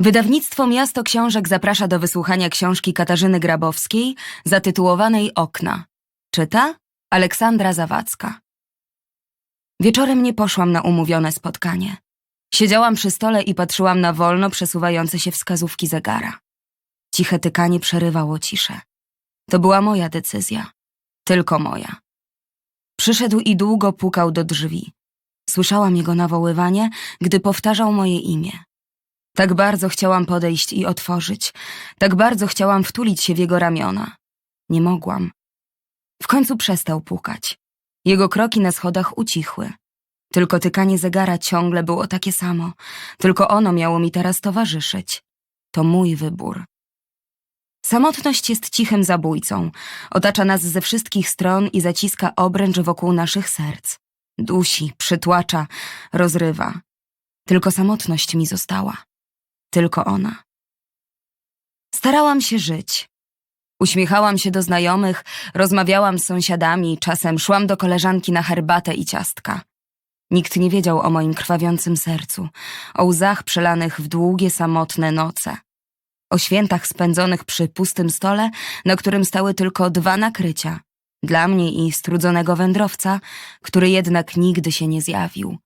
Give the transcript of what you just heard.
Wydawnictwo Miasto Książek zaprasza do wysłuchania książki Katarzyny Grabowskiej zatytułowanej Okna. Czyta Aleksandra Zawadzka. Wieczorem nie poszłam na umówione spotkanie. Siedziałam przy stole i patrzyłam na wolno przesuwające się wskazówki zegara. Ciche tykanie przerywało ciszę. To była moja decyzja. Tylko moja. Przyszedł i długo pukał do drzwi. Słyszałam jego nawoływanie, gdy powtarzał moje imię. Tak bardzo chciałam podejść i otworzyć. Tak bardzo chciałam wtulić się w jego ramiona. Nie mogłam. W końcu przestał pukać. Jego kroki na schodach ucichły. Tylko tykanie zegara ciągle było takie samo. Tylko ono miało mi teraz towarzyszyć. To mój wybór. Samotność jest cichym zabójcą. Otacza nas ze wszystkich stron i zaciska obręcz wokół naszych serc. Dusi, przytłacza, rozrywa. Tylko samotność mi została. Tylko ona. Starałam się żyć. Uśmiechałam się do znajomych, rozmawiałam z sąsiadami, czasem szłam do koleżanki na herbatę i ciastka. Nikt nie wiedział o moim krwawiącym sercu, o łzach przelanych w długie, samotne noce, o świętach spędzonych przy pustym stole, na którym stały tylko dwa nakrycia dla mnie i strudzonego wędrowca, który jednak nigdy się nie zjawił.